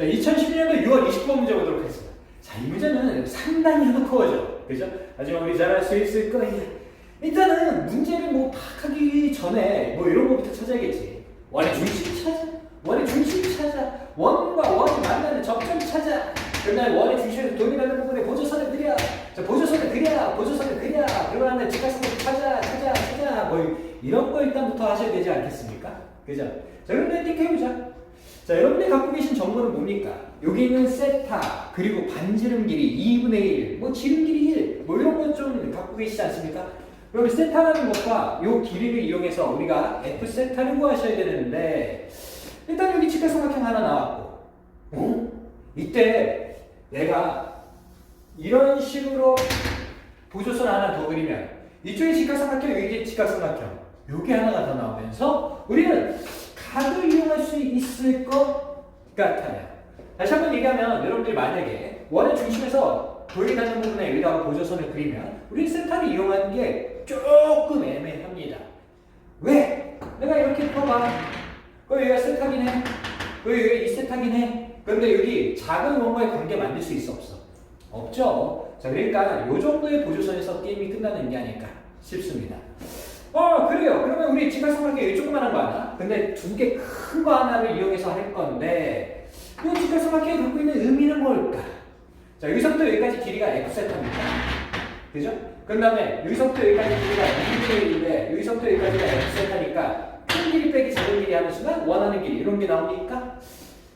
자, 2012년도 6월 29번 문제 보도록 하겠습니다. 자, 이 문제는 상당히 하드코어죠. 그죠? 하지만 우리 잘 할 수 있을 거예요. 일단은 문제를 뭐 파악하기 전에 뭐 이런 거부터 찾아야겠지. 원의 중심 찾아. 원의 중심 찾아. 원과 원이 만나는 접점 찾아. 그날 원의 중심에서 돌이라는 부분에 보조선을 그려. 자, 보조선을 그려. 보조선을 그려. 그러고 나면 직각선을 찾아, 찾아, 찾아. 뭐 이런 거 일단부터 하셔야 되지 않겠습니까? 그죠? 자, 그런데 띵 해보자. 자, 여러분이 갖고 계신 정보는 뭡니까? 여기 있는 세타, 그리고 반지름 길이 2분의 1, 뭐 지름 길이 1, 뭐 이런 것 좀 갖고 계시지 않습니까? 그럼 세타라는 것과 요 길이를 이용해서 우리가 F 세타를 구하셔야 되는데, 일단 여기 직각삼각형 하나 나왔고, 어? 이때 내가 이런 식으로 보조선 하나 더 그리면, 이쪽에 직각삼각형, 여기 직각삼각형, 여기 하나가 더 나오면서, 우리는 각을 이용할 수 있을 것 같아요. 다시 한번 얘기하면 여러분들이 만약에 원의 중심에서 돌리가는 부분에 여기다가 보조선을 그리면 우리 세타를 이용하는 게 조금 애매합니다. 왜? 내가 이렇게 펴봐. 그 여기가 세타긴 해. 그 여기 이 해. 그런데 여기 작은 원과의 관계 만들 수 있어 없어? 없죠. 자 그러니까 이 정도의 보조선에서 게임이 끝나는 게 아닐까 싶습니다. 어 그래요. 그러면 우리 직각삼각형 여기 조그만한 거 하나. 근데 두 개 큰 거 하나를 이용해서 할 건데 이 직각삼각형이 갖고 있는 의미는 뭘까? 자 여기서부터 여기까지 길이가 f 세타입니다. 그죠? 그 다음에 여기서부터 여기까지 길이가 2분의 1인데 여기서부터 여기까지가 f 세타니까 큰 길이 빼기 작은 길이 하는 순간 원하는 길이 이런 게 나오니까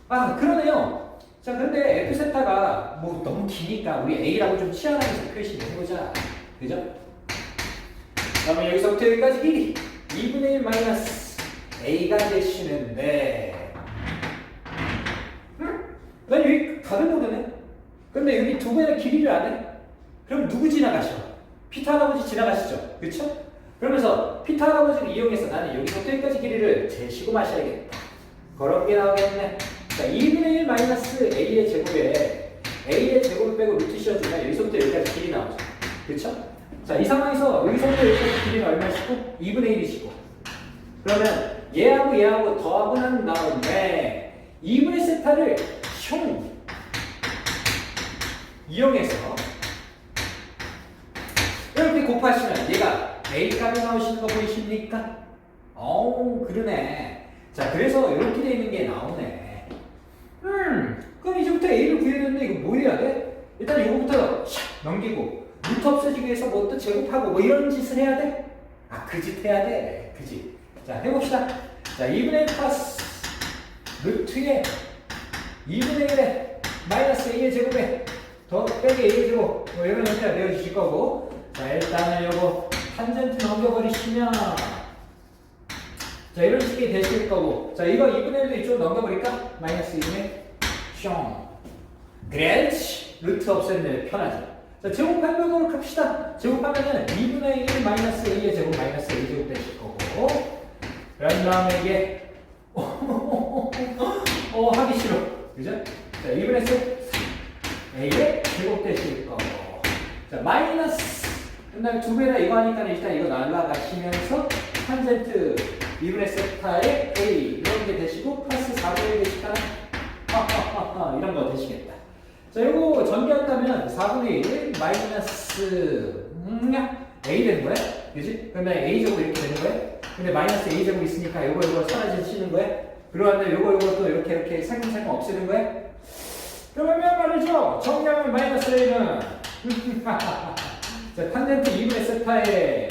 아 그러네요. 자 그런데 f 세타가 뭐 너무 기니까 우리 a라고 좀 치환하면서 표시 해보자. 그죠? 그러면 여기서부터 여기까지 길이 2분의 1 마이너스 a가 되시는데 응? 난 여기 다른 모드네 근데 여기 두 배의 길이를 안 해? 그럼 누구 지나가셔? 피타 할아버지 지나가시죠 그쵸? 그러면서 피타 할아버지를 이용해서 나는 여기서부터 여기까지 길이를 재시고 마셔야겠다 그런 게 나오겠네 자 2분의 1 마이너스 a의 제곱에 a의 제곱을 빼고 루트 씌워주면 여기서부터 여기까지 길이 나오죠 그쵸? 자, 이 상황에서 여기서부터 여기까지 길이는 얼마시고? 2분의 1이시고. 그러면 얘하고 얘하고 더하고 난 다음에 2분의 세타를 흉 이용해서 이렇게 곱하시면 얘가 A 값이 나오시는 거 보이십니까? 어우, 그러네. 자, 그래서 이렇게 돼 있는 게 나오네. 음, 그럼 이제부터 A를 구해야 되는데 이거 뭐 해야 돼? 일단 이거부터 샥 넘기고 루트 없어지기 위해서 뭐또 제곱하고 뭐 이런 짓을 해야 돼? 아, 그 짓 해야 돼. 그 짓. 자, 해봅시다. 자, 2분의 1 플러스 루트에 2분의 1에 마이너스 A의 제곱에 더 빼기 A의 제곱 뭐 이런 형태가 되어주실 거고 자, 일단은 요거 탄젠트 넘겨버리시면 자, 이런 식이 되실 거고 자, 이거 2분의 1도 이쪽으로 넘겨버릴까? 마이너스 2분의 숑 그렇지 루트 없앴네 편하죠 자, 제곱해보도록 합시다. 제곱하면은 2분의 1 마이너스 A의 제곱 마이너스 A 제곱 되실 거고. 그런 다음에 이게, 어, 하기 싫어. 그죠? 자, 2분의 3 A의 제곱 되실 거고. 자, 마이너스. 그 다음에 두 배나 이거 하니까 일단 이거 날라가시면서 탄젠트 2분의 세타의 A 이런 게 되시고 플러스 4분의 1 되실까? 하하하하 이런 거 되시겠다. 자, 요거 전개한다면 4분의 1 마이너스 음, a 되는 거야? 그지? 그러면 a 제곱 이렇게 되는 거야? 근데 마이너스 a 제곱 있으니까 요거 요거 사라지시는 거야? 그러면 요거 요거 또 이렇게 이렇게 살금살금 없애는 거야? 그러면 말이죠. 정량은 마이너스 a는 자, 탄젠트 2분의 세타의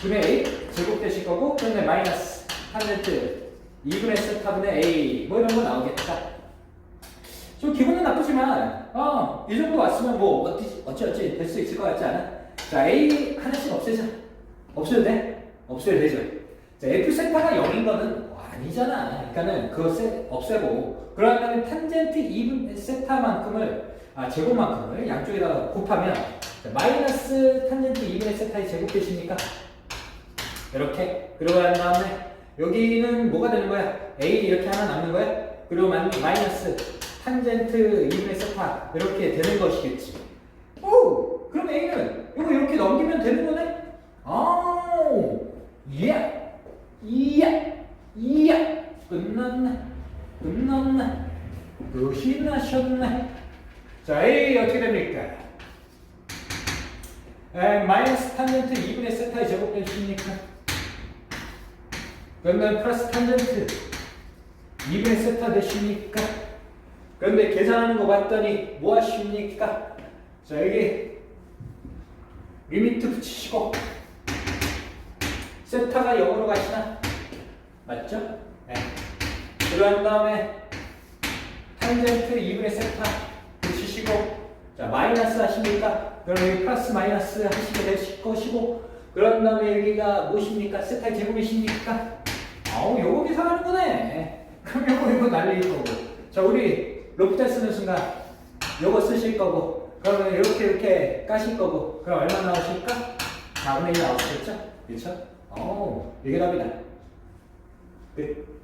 분의 a 제곱 되실 거고 그다음에 마이너스 탄젠트 2분의 세타분의 a 뭐 이런 거 나오겠다. 나쁘지만 어, 이 정도 왔으면 뭐 어찌 어찌 어찌 될 수 있을 것 같지 않아? 자 A 하나씩 없애자. 없애도 돼? 없애도 되죠. 자 F 세타가 0인 거는 아니잖아. 그러니까는 세, 없애고 그러면 탄젠트 2분 세타만큼을 아 제곱만큼을 양쪽에다가 곱하면 자, 마이너스 탄젠트 2분의 세타의 제곱 되십니까? 이렇게 그러고 난 다음에 여기는 뭐가 되는 거야? A 이렇게 하나 남는 거야? 그리고 마- 마이너스 탄젠트 2분의 세타 이렇게 되는 것이겠지. 오, 그럼 A는 이거 이렇게 넘기면 되는 거네? 아, 예, 예, 예, 끝났네, 끝났네, 끝이 나셨네. 자, A 어떻게 됩니까? 에, 마이너스 탄젠트 2분의 세타의 제곱되십니까? 그러면 플러스 탄젠트 2분의 세타 되십니까? 그런데 계산하는 거 봤더니 뭐 하십니까? 자, 여기 리미트 붙이시고 세타가 0으로 가시나? 맞죠? 네. 그런 다음에 탄젠트 2분의 세타 붙이시고 자 마이너스 하십니까? 그럼 여기 플러스 마이너스 하시게 되실 것이고 그런 다음에 여기가 무엇입니까? 세타의 제곱이십니까? 아우 요거 계산하는 거네 그럼 요거 이거 날릴 거고 자 우리 로프텔 쓰는 순간 요거 쓰실 거고 그러면 이렇게 이렇게 까실 거고 그럼 얼마 나오실까? 4분의 1 나오시겠죠? 그렇죠? 어 이게 답이다 끝